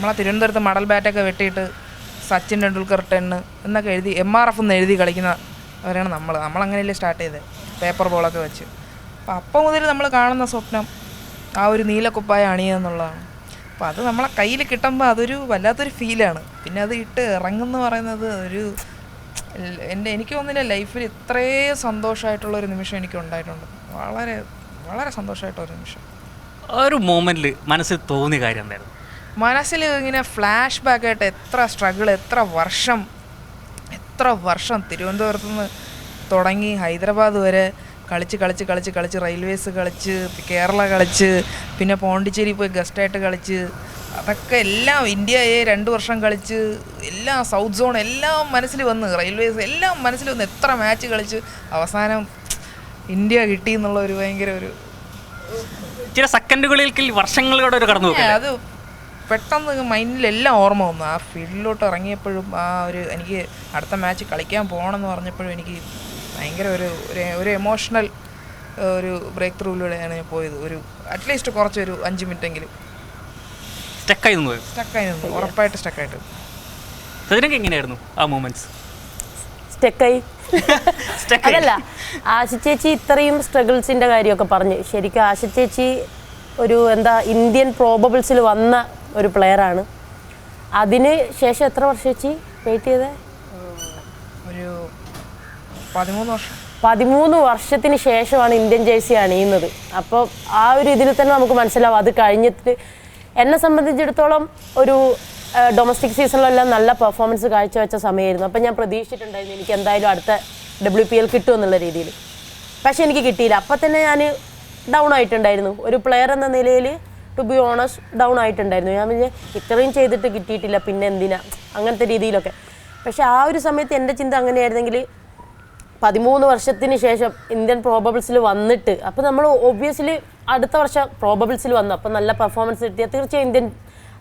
നമ്മളെ തിരുവനന്തപുരത്ത് മടൽ ബാറ്റൊക്കെ വെട്ടിയിട്ട് സച്ചിൻ ടെണ്ടുൽക്കർ ടെണ്ണ് എന്നൊക്കെ എഴുതി എം ആർ എഫ് എന്ന് എഴുതി കളിക്കുന്നവരാണ് നമ്മൾ നമ്മളങ്ങനെയല്ലേ സ്റ്റാർട്ട് ചെയ്തത് പേപ്പർ ബോളൊക്കെ വെച്ച്. അപ്പോൾ അപ്പം മുതൽ നമ്മൾ കാണുന്ന സ്വപ്നം ആ ഒരു നീലക്കുപ്പായ അണിയുക എന്നുള്ളതാണ്. അപ്പോൾ അത് നമ്മളെ കയ്യിൽ കിട്ടുമ്പോൾ അതൊരു വല്ലാത്തൊരു ഫീലാണ് പിന്നെ അത് ഇട്ട് ഇറങ്ങുന്ന പറയുന്നത് ഒരു എന്റെ എനിക്ക് തോന്നുന്നില്ല ലൈഫിൽ ഇത്രയും സന്തോഷമായിട്ടുള്ള ഒരു നിമിഷം എനിക്ക് ഉണ്ടായിട്ടുണ്ട്. വളരെ വളരെ സന്തോഷമായിട്ടൊരു നിമിഷം. ആ ഒരു മൊമെന്റിൽ മനസ്സിൽ തോന്നിയ കാര്യം എന്തായിരുന്നു? മനസ്സിൽ ഇങ്ങനെ ഫ്ലാഷ് ബാക്ക് ആയിട്ട് എത്ര സ്ട്രഗിൾ എത്ര വർഷം എത്ര വർഷം തിരുവനന്തപുരത്ത് നിന്ന് തുടങ്ങി ഹൈദരാബാദ് വരെ കളിച്ച് കളിച്ച് കളിച്ച് കളിച്ച് റെയിൽവേസ് കളിച്ച് കേരള കളിച്ച് പിന്നെ പോണ്ടിച്ചേരി പോയി ഗസ്റ്റായിട്ട് കളിച്ച് അതൊക്കെ എല്ലാം ഇന്ത്യയെ രണ്ട് വർഷം കളിച്ച് എല്ലാം സൗത്ത് സോൺ എല്ലാം മനസ്സിൽ വന്ന് റെയിൽവേസ് എല്ലാം മനസ്സിൽ വന്ന് എത്ര മാച്ച് കളിച്ച് അവസാനം ഇന്ത്യ കിട്ടി എന്നുള്ള ഒരു ഭയങ്കര ഒരു ചില സെക്കൻഡുകളിൽ വർഷങ്ങളിലൂടെ ഒരു കടന്നു അത് പെട്ടെന്ന് മൈൻഡിലെല്ലാം ഓർമ്മ വന്നു. ആ ഫീൽഡിലോട്ട് ഇറങ്ങിയപ്പോഴും ആ ഒരു എനിക്ക് അടുത്ത മാച്ച് കളിക്കാൻ പോകണമെന്ന് പറഞ്ഞപ്പോഴും എനിക്ക് ഭയങ്കര ഒരു ഒരു- എമോഷണൽ ഒരു ബ്രേക്ക് ത്രൂവിലൂടെയാണ് ഞാൻ പോയത്. ഒരു അറ്റ്ലീസ്റ്റ് കുറച്ചൊരു അഞ്ച് മിനിറ്റെങ്കിലും. സ്റ്റക്കായി നിന്ന് സ്റ്റക്കായി നിന്നു. ഉറപ്പായിട്ട് സ്റ്റക്കായിട്ട് സജിനൊക്കെ എങ്ങനെയായിരുന്നു ആ മൂമെന്റ്സ് സ്റ്റെക്കായി സ്റ്റക്കായി അതല്ല ആശ ചേച്ചി ഇത്രയും സ്ട്രഗിൾസിന്റെ കാര്യമൊക്കെ പറഞ്ഞു. ശരിക്കും ആശ ചേച്ചി ഒരു എന്താ ഇന്ത്യൻ പ്രോബബിൾസിൽ വന്ന ഒരു പ്ലെയറാണ് അതിന് ശേഷം എത്ര വർഷം വെച്ച് വെയിറ്റ് ചെയ്തേ. ഒരു പതിമൂന്ന് വർഷം. പതിമൂന്ന് വർഷത്തിന് ശേഷമാണ് ഇന്ത്യൻ ജേഴ്സി അണിയുന്നത്. അപ്പോൾ ആ ഒരു ഇതിൽ തന്നെ നമുക്ക് മനസ്സിലാവും. അത് കഴിഞ്ഞിട്ട് എന്നെ സംബന്ധിച്ചിടത്തോളം ഒരു ഡൊമസ്റ്റിക് സീസണിലെല്ലാം നല്ല പെർഫോമൻസ് കാഴ്ചവെച്ച സമയമായിരുന്നു. അപ്പം ഞാൻ പ്രതീക്ഷിച്ചിട്ടുണ്ടായിരുന്നു എനിക്ക് എന്തായാലും അടുത്ത ഡബ്ല്യു പി എൽ കിട്ടുമെന്നുള്ള രീതിയിൽ. പക്ഷേ എനിക്ക് കിട്ടിയില്ല. അപ്പം തന്നെ ഞാൻ ഡൗൺ ആയിട്ടുണ്ടായിരുന്നു. ഒരു പ്ലെയർ എന്ന നിലയിൽ ടു ബി ഓണസ്റ്റ് ഡൗൺ ആയിട്ടുണ്ടായിരുന്നു. ഞാൻ പിന്നെ ഇത്രയും ചെയ്തിട്ട് കിട്ടിയിട്ടില്ല പിന്നെ എന്തിനാ? അങ്ങനത്തെ രീതിയിലൊക്കെ. പക്ഷേ ആ ഒരു സമയത്ത് എന്റെ ചിന്ത അങ്ങനെയായിരുന്നെങ്കിൽ പതിമൂന്ന് വർഷത്തിന് ശേഷം ഇന്ത്യൻ പ്രോബബിൾസിൽ വന്നിട്ട് അപ്പോൾ നമ്മൾ ഒബ്വിയസ്ലി അടുത്ത വർഷം പ്രോബബിൾസിൽ വന്നു. അപ്പോൾ നല്ല പെർഫോമൻസ് കിട്ടിയാൽ തീർച്ചയായും ഇന്ത്യൻ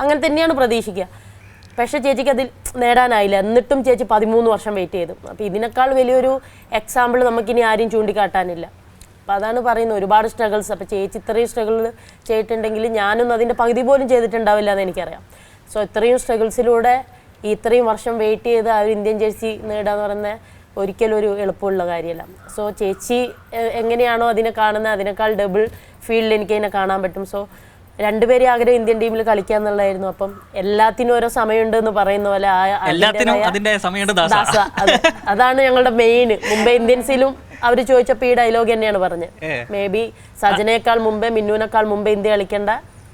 അങ്ങനെ തന്നെയാണ് പ്രതീക്ഷിക്കുക. പക്ഷേ ചേച്ചിക്ക് അതിൽ നേടാനായില്ല. എന്നിട്ടും ചേച്ചി പതിമൂന്ന് വർഷം വെയിറ്റ് ചെയ്തു. അപ്പോൾ ഇതിനേക്കാൾ വലിയൊരു എക്സാമ്പിൾ നമുക്കിനി ആരും ചൂണ്ടിക്കാട്ടാനില്ല. അപ്പോൾ അതാണ് പറയുന്നത്. ഒരുപാട് സ്ട്രഗിൾസ് അപ്പോൾ ചേച്ചി ഇത്രയും സ്ട്രഗിൾ ചെയ്തിട്ടുണ്ടെങ്കിൽ ഞാനൊന്നും അതിന്റെ പകുതി പോലും ചെയ്തിട്ടുണ്ടാവില്ല എന്ന് എനിക്കറിയാം. സോ ഇത്രയും സ്ട്രഗിൾസിലൂടെ ഈ ഇത്രയും വർഷം വെയിറ്റ് ചെയ്ത് ആ ഒരു ഇന്ത്യൻ ജേഴ്സി എന്ന് പറയുന്നത് ഒരിക്കലും ഒരു എളുപ്പമുള്ള കാര്യമല്ല. സോ ചേച്ചി എങ്ങനെയാണോ അതിനെ കാണുന്നത്? അതിനേക്കാൾ ഡബിൾ ഫീൽഡിൽ എനിക്ക് അതിനെ കാണാൻ പറ്റും. സോ രണ്ടുപേരെ ആഗ്രഹം ഇന്ത്യൻ ടീമിൽ കളിക്കുക എന്നുള്ളതായിരുന്നു. അപ്പം എല്ലാത്തിനും ഓരോ സമയമുണ്ട് എന്ന് പറയുന്ന പോലെ അതാണ് ഞങ്ങളുടെ മെയിൻ മുംബൈ ഇന്ത്യൻസിലും അവർ ചോദിച്ചപ്പോൾ ഈ ഡയലോഗ് തന്നെയാണ് പറഞ്ഞത്. മേ ബി സജനേക്കാൾ മുമ്പേ മിന്നുവിനേക്കാൾ മുമ്പേ ഇന്ത്യ കളിക്കേണ്ട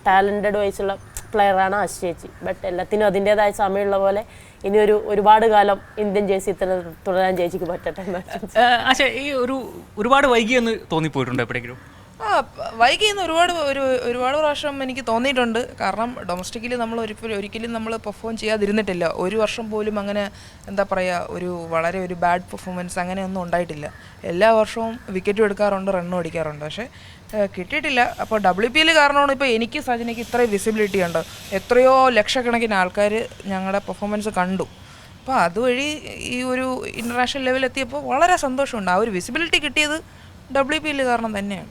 ടാലന്റഡ് വയസ്സുള്ള പ്ലെയറാണ് ആശ്ചേച്ചി ബട്ട് എല്ലാത്തിനും അതിന്റെതായ സമയമുള്ള പോലെ ഇനി ഒരു ഒരുപാട് കാലം ഇന്ത്യൻ ജേഴ്സി ഇത്ര തുടരാൻ ചേച്ചിക്ക് പറ്റട്ടെ ഈ ഒരു ഒരുപാട് വൈകിയെന്ന് തോന്നിപ്പോയിട്ടുണ്ടോ എപ്പോഴെങ്കിലും ആ വൈകി എന്ന് ഒരുപാട് ഒരു ഒരുപാട് പ്രാവശ്യം എനിക്ക് തോന്നിയിട്ടുണ്ട്. കാരണം ഡൊമസ്റ്റിക്കിൽ നമ്മൾ ഒരിക്കലും ഒരിക്കലും നമ്മൾ പെർഫോം ചെയ്യാതിരുന്നിട്ടില്ല. ഒരു വർഷം പോലും അങ്ങനെ എന്താ പറയുക ഒരു വളരെ ഒരു ബാഡ് പെർഫോമൻസ് അങ്ങനെയൊന്നും ഉണ്ടായിട്ടില്ല. എല്ലാ വർഷവും വിക്കറ്റും എടുക്കാറുണ്ട് റണ്ണും അടിക്കാറുണ്ട്. പക്ഷേ കിട്ടിയിട്ടില്ല. അപ്പോൾ ഡബ്ല്യു പി എൽ കാരണമാണ് ഇപ്പോൾ എനിക്ക് സജിനയ്ക്ക് ഇത്രയും വിസിബിലിറ്റി ഉണ്ട്. എത്രയോ ലക്ഷക്കണക്കിന് ആൾക്കാർ ഞങ്ങളുടെ പെർഫോമൻസ് കണ്ടു. അപ്പോൾ അതുവഴി ഈ ഒരു ഇന്റർനാഷണൽ ലെവലിൽ എത്തിയപ്പോൾ വളരെ സന്തോഷമുണ്ട്. ആ ഒരു വിസിബിലിറ്റി കിട്ടിയത് ഡബ്ല്യു പി എൽ കാരണം തന്നെയാണ്.